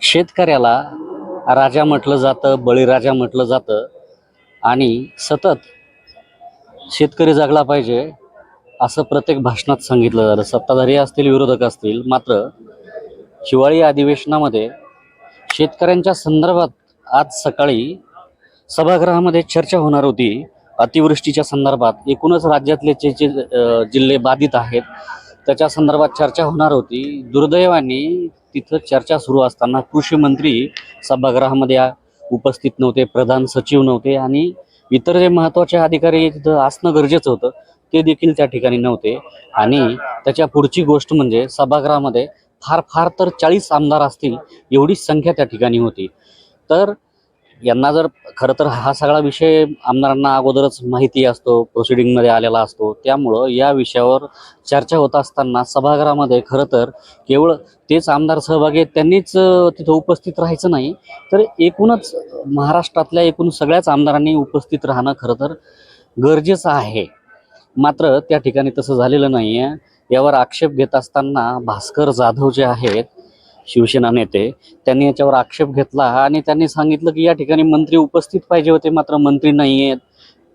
शेतकऱ्याला राजा म्हटलं जातं बळीराजा म्हटलं जातं आणि सतत शेतकरी जगला पाहिजे असं प्रत्येक भाषणात सांगितलं जातं. सत्ताधारी असतील विरोधक असतील मात्र हिवाळी अधिवेशनामध्ये शेतकऱ्यांच्या संदर्भात आज सकाळी सभागृहामध्ये चर्चा होणार होती. अतिवृष्टीच्या संदर्भात एकूणच राज्यातले जे जे जिल्हे बाधित आहेत त्याच्या संदर्भात चर्चा होणार होती. दुर्दैवाने तिथं चर्चा सुरू असताना कृषी मंत्री सभागृहामध्ये उपस्थित नव्हते प्रधान सचिव नव्हते आणि इतर जे महत्त्वाचे अधिकारी तिथं असणं गरजेचं होतं ते देखील त्या ठिकाणी नव्हते. आणि त्याच्या पुढची गोष्ट म्हणजे सभागृहामध्ये फार फार तर चाळीस आमदार असतील एवढीच संख्या त्या ठिकाणी होती. तर यांना जर खरं तर हा सगळा विषय आमदारांना अगोदरच माहिती असतो प्रोसिडिंगमध्ये आलेला असतो. त्यामुळं या विषयावर चर्चा होत असताना सभागृहामध्ये खरं तर केवळ तेच आमदार सहभागी आहेत त्यांनीच तिथं उपस्थित राहायचं नाही. तर एकूणच महाराष्ट्रातल्या एकूण सगळ्याच आमदारांनी उपस्थित राहणं खरं तर गरजेचं आहे. मात्र त्या ठिकाणी तसं झालेलं नाही आहे यावर आक्षेप घेत असताना भास्कर जाधव जे आहेत शिवसेना नेते त्यांनी याच्यावर आक्षेप घेतला आणि त्यांनी सांगितलं की या ठिकाणी मंत्री उपस्थित पाहिजे होते मात्र मंत्री नाही आहेत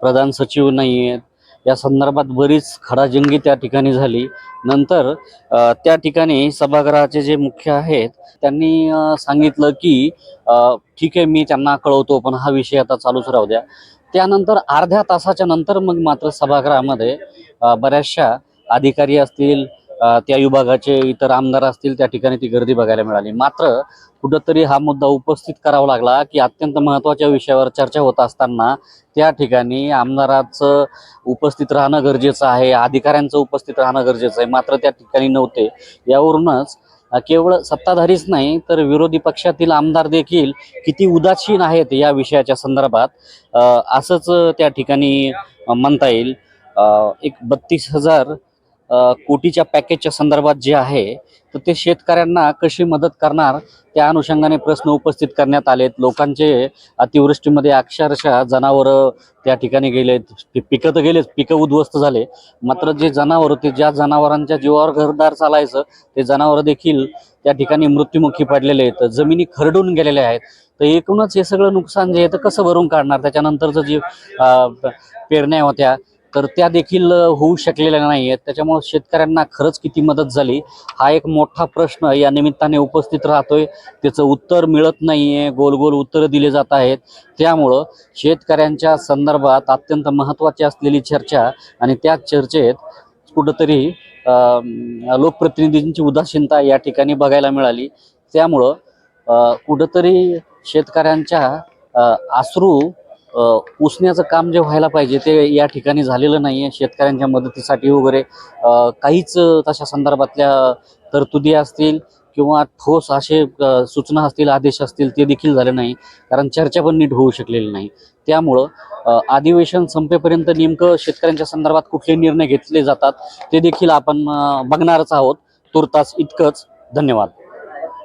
प्रधान सचिव नाही आहेत. या संदर्भात बरीच खडाजंगी त्या ठिकाणी झाली. नंतर त्या ठिकाणी सभागृहाचे जे मुख्य आहेत त्यांनी सांगितलं की ठीक आहे मी त्यांना कळवतो पण हा विषय आता चालूच राहू द्या. त्यानंतर अर्ध्या तासाच्या नंतर मग मात्र सभागृहामध्ये बऱ्याचशा अधिकारी असतील त्या विभागाचे इतर आमदार असतील त्या ठिकाणी ती गर्दी बघायला मिळाली. मात्र कुठंतरी हा मुद्दा उपस्थित करावा लागला की अत्यंत महत्त्वाच्या विषयावर चर्चा होत असताना त्या ठिकाणी आमदाराचं उपस्थित राहणं गरजेचं आहे अधिकाऱ्यांचं उपस्थित राहणं गरजेचं आहे मात्र त्या ठिकाणी नव्हते. यावरूनच केवळ सत्ताधारीच नाही तर विरोधी पक्षातील आमदार देखील किती उदासीन आहेत या विषयाच्या संदर्भात असंच त्या ठिकाणी म्हणता येईल. एक बत्तीस हजार कोटीच्या पॅकेजच्या संदर्भात जे आहे तर ते शेतकऱ्यांना कशी मदत करणार त्या अनुषंगाने प्रश्न उपस्थित करण्यात आलेत. लोकांचे अतिवृष्टीमध्ये अक्षरशः जनावरं त्या ठिकाणी गेलेत. पिकं तर गेलेच पिकं उद्ध्वस्त झाले. मात्र जे जनावर होते ज्या जनावरांच्या जीवावर घरदार चालायचं ते जनावर देखील त्या ठिकाणी मृत्युमुखी पडलेले आहेत. जमिनी खरडून गेलेले आहेत. तर एकूणच हे सगळं नुकसान जे आहे तर कसं भरून काढणार? त्याच्यानंतरचं जे पेरण्या होत्या तर त्या देखील होऊ शकलेल्या नाही आहेत. त्याच्यामुळं शेतकऱ्यांना खरंच किती मदत झाली? हा एक मोठा प्रश्न या निमित्ताने उपस्थित राहतोय. त्याचं उत्तर मिळत नाहीये. गोल गोल उत्तरं दिले जात आहेत. त्यामुळं शेतकऱ्यांच्या संदर्भात अत्यंत महत्त्वाची असलेली चर्चा आणि त्या चर्चेत कुठंतरी लोकप्रतिनिधींची उदासीनता या ठिकाणी बघायला मिळाली. त्यामुळं कुठंतरी शेतकऱ्यांच्या अं, अश्रू पुसण्याचं काम जे व्हायला पाहिजे ते या ठिकाणी झालेलं नाही आहे शेतकऱ्यांच्या मदतीसाठी वगैरे काहीच तशा संदर्भातल्या तरतुदी असतील किंवा ठोस असे सूचना असतील आदेश असतील ते देखील झाले नाही. कारण चर्चा पण नीट होऊ शकलेली नाही. त्यामुळं अधिवेशन संपेपर्यंत नेमकं शेतकऱ्यांच्या संदर्भात कुठले निर्णय घेतले जातात ते देखील आपण बघणारच आहोत. तुर्तास इतकंच. धन्यवाद.